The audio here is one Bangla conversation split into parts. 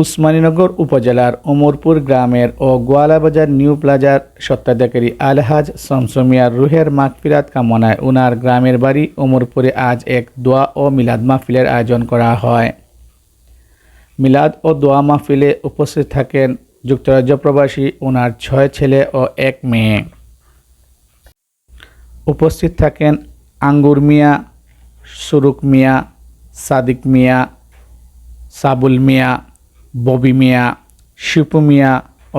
উসমানীনগর উপজেলার ওমরপুর গ্রামের ও গোয়ালাবাজার নিউ প্লাজার সত্ত্বাধিকারী আলহাজ শমসমিয়ার রুহের মাগফিরাত কামনায় উনার গ্রামের বাড়ি ওমরপুরে আজ এক দোয়া ও মিলাদ মাহফিলের আয়োজন করা হয়। মিলাদ ও দোয়া মাহফিলে উপস্থিত থাকেন যুক্তরাজ্য প্রবাসী ওনার ছয় ছেলে ও এক মেয়ে। উপস্থিত থাকেন আঙ্গুর মিয়া, সুরুক মিয়া, সাদিক মিয়া, সাবুল মিয়া ববি মিয়া, শিপু মিয়া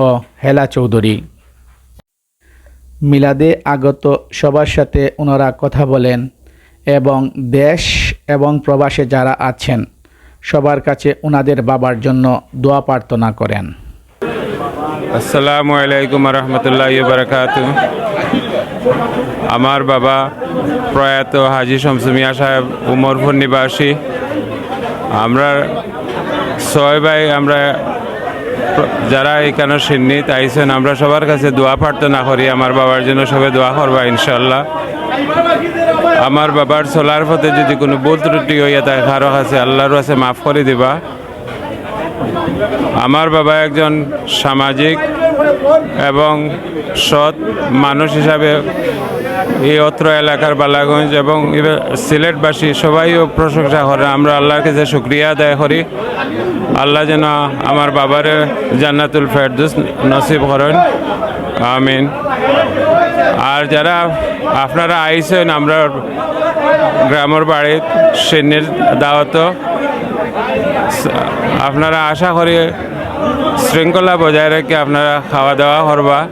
ও হেলা চৌধুরী। মিলাদে আগত সবার সাথে ওনারা কথা বলেন এবং দেশ এবং প্রবাসে যারা আছেন, সবার কাছে ওনাদের বাবার জন্য দোয়া প্রার্থনা করেন। আসসালামু আলাইকুম রহমতুল্লাহ বারকাত আমার বাবা প্রয়াত হাজি শামসুমিয়া সাহেব, উমরপুর নিবাসী। আমরা ছয় ভাই, আমরা যারা এখানে সিন্নিত আইছেন আমরা সবার কাছে দোয়া প্রার্থনা করি। আমার বাবার জন্য সবাই দোয়া করবা ইনশাল্লাহ আমার বাবার চলার পথে যদি কোনো ভুল ত্রুটি হইয়া থাকে, কারও কাছে আল্লাহর কাছে মাফ করে দিবা। আমার বাবা একজন সামাজিক এবং সৎ মানুষ হিসাবে এই অত্র এলাকার বালাগঞ্জ এবং সিলেটবাসী সবাইও প্রশংসা করে। আমরা আল্লাহর কাছে শুক্রিয়া আদায় করি, আল্লাহ যেন আমার বাবার জান্নাতুল ফেরদুস নসিব করেন। আমিন। আর যারা আপনারা আইসেন আমরা গ্রামের বাড়ির সেনের দাওয়াত। আপনারা আশা করি শৃঙ্খলা বজায় রেখে আপনারা খাওয়া দাওয়া করবা।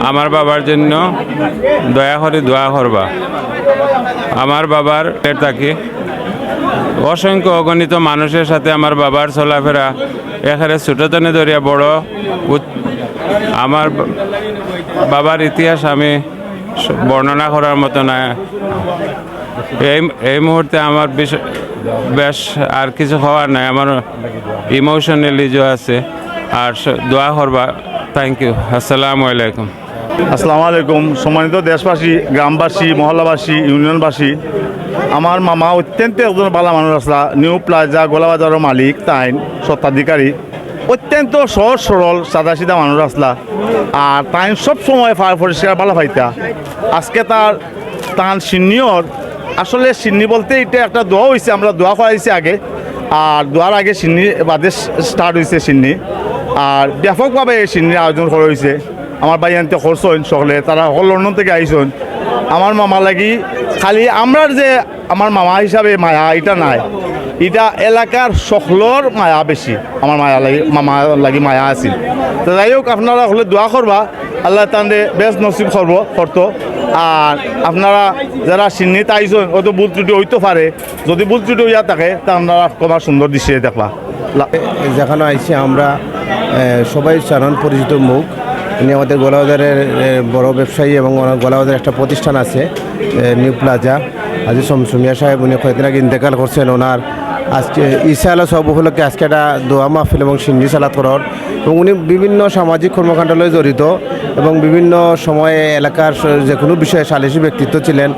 আমার বাবার জন্য দয়া করে দোয়া করবা। আমার বাবার পেট থাকি। অসংখ্য অগণিত মানুষের সাথে আমার বাবার চলাফেরা এখানে ছোটতনে ধরিয়া বড়। আমার বাবার ইতিহাস আমি বর্ণনা করার মতো না। এই এই মুহূর্তে আমার বিশ- বেশ, আর কিছু হওয়ার নাই। আমার ইমোশনালি যে আছে, আর দোয়া করবা। থ্যাংক ইউ আসসালামু আলাইকুম। আসসালামু আলাইকুম। সম্মানিত দেশবাসী, গ্রামবাসী, মহল্লাবাসী, ইউনিয়নবাসী, আমার মামা অত্যন্ত একজন ভালো মানুষ আসলা নিউ প্লাজা, গোলাবাজারের মালিক, তাইন, স্বত্বাধিকারী। অত্যন্ত সহজ, সরল সাদা সিধা মানুষ আসলা আর তাইন সব সময় পরিষ্কার ভালো পাইতা আজকে তার তার সিনিয়র আসলে সিন্নি বলতে এটা একটা দোয়া হয়েছে আমরা দোয়া করাইছি আগে। আর দোয়ার আগে সিন্নি, বাদে স্টার্ট হয়েছে সিন্নি। আর ব্যাপকভাবে এই সিন্নির আয়োজন করা হয়েছে আমার ভাই আনতে করছেন সকলে, তারা সকল লন্ডন থেকে আইসন আমার মামা লাগি খালি আমরার যে আমার মামা হিসাবে মায়া, এটা নাই। এটা এলাকার সকলর মায়া বেশি, আমার মায়া লাগি, মামা লাগি মায়া আছিল। তো যাই হোক, আপনারা হলে দোয়া করবা। আল্লাহ তান্দে বেশ নসিব করব, করতো। আর আপনারা যারা সিন্নিত আইসন হয়তো বুল ত্রুটি হইতে পারে। যদি বুল ত্রুটি হইয়া থাকে, তা আপনারা কমার সুন্দর দৃশ্যে দেখবা। যেখানে আইছি আমরা সবাই সাধারণ পরিচিত মুখ। উনি আমাদের গোলাবাজারের বড় ব্যবসায়ী এবং গোলাবাজারের একটা প্রতিষ্ঠান আছে নিউ প্লাজা। আজি সমসুমিয়া সাহেব, উনি কয়েকদিন আগে ইন্তেকাল করছেন ওনার। আজকে ঈসা সব উপলক্ষে আজকে একটা দোয়া মাহফিল এবং সিন্নি সালাত করার। এবং উনি বিভিন্ন সামাজিক কর্মকাণ্ড জড়িত। এবং বিভিন্ন সময়ে এলাকার যে কোনো বিষয়ে সালিসি ব্যক্তিত্ব ছিলেন,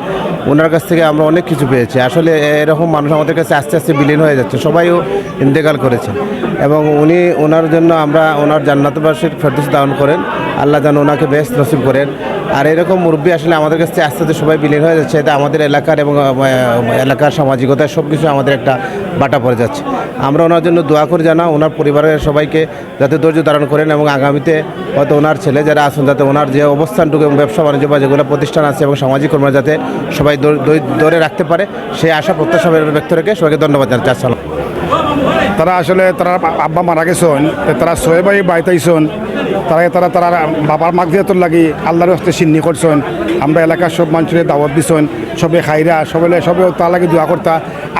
ওনার কাছ থেকে আমরা অনেক কিছু পেয়েছি। আসলে এরকম মানুষ আমাদের কাছে আস্তে আস্তে বিলীন হয়ে যাচ্ছে, সবাইও ইন্তেকাল করেছে। এবং উনি, ওনার জন্য আমরা ওনার জান্নাতবাসীর ফেরদোস দান করেন, আল্লাহ যেন ওনাকে বেশ নসিব করেন। আর এরকম মুরব্বী আসলে আমাদের কাছে আস্তে আস্তে সবাই বিলীন হয়ে যাচ্ছে। এটা আমাদের এলাকার এবং এলাকার সামাজিকতায় সব কিছু আমাদের একটা বাটা পড়ে যাচ্ছে। আমরা ওনার জন্য দোয়া করে জানা ওনার পরিবারের সবাইকে যাতে ধৈর্য ধারণ করেন এবং আগামীতে হয়তো ওনার ছেলে যারা আছেন, যাতে ওনার যে অবস্থানটুকু এবং ব্যবসা বাণিজ্য বা যেগুলো প্রতিষ্ঠান আছে এবং সামাজিক কর্ম যাতে সবাই ধরে- রাখতে পারে, সেই আশা প্রত্যাশা ব্যক্ত রেখে সবাইকে ধন্যবাদ জানাচ্ছি। আসসালাম তারা আসলে, তারা আব্বা মারা গেছেন তারা ছয় ভাই বাইতাইছন তারা তারা তারা বাবার মাক দিয়াতর লাগি আল্লাহর হস্তে সিন্নি করছেন। আমরা এলাকার সব মানুষের দাওয়াত দিছেন, সবে খাইরা সবে সবে তার লাগে দোয়া করতা।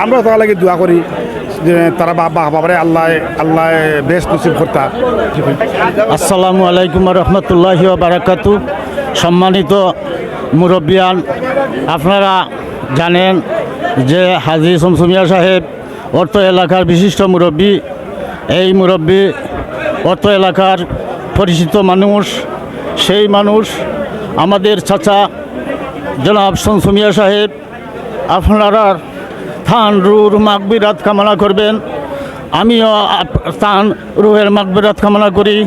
আমরাও তার লাগে দোয়া করি তারা বাবা বাবারে আল্লাহ আল্লাহ বেশ নসিব করতা। আসসালামু আলাইকুম রহমতুল্লাহি বারাকাতু। সম্মানিত মুরব্বিয়ান, আপনারা জানেন যে হাজি শমসুমিয়া সাহেব অর্থ এলাকার বিশিষ্ট মুরব্বী। এই মুরব্বী অর্থ এলাকার পরিচিত মানুষ, সেই মানুষ আমাদের চাচা জনাব সনসুমিয়া সাহেব, আপনারা থান রুর মাকবিরাত কামনা করবেন। আমিও তার রুহের মাকবিরাত কামনা করি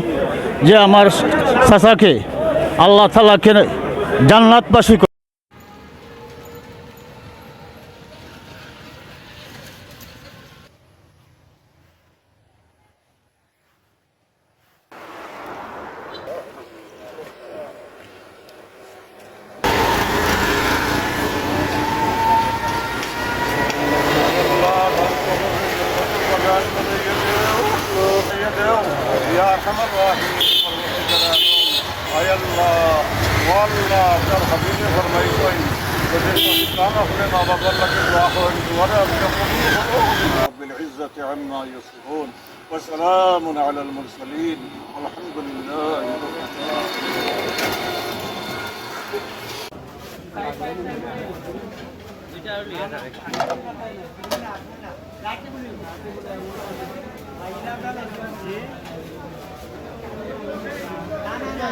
যে আমার চাচাকে আল্লাহ তালাকে জান্নাতবাসী تمرد آیا اللہ و اللہ تر حبیب فرمائی رب العزة عما يصفون وسلام على المرسلين والحمد لله رب العالمين না না না।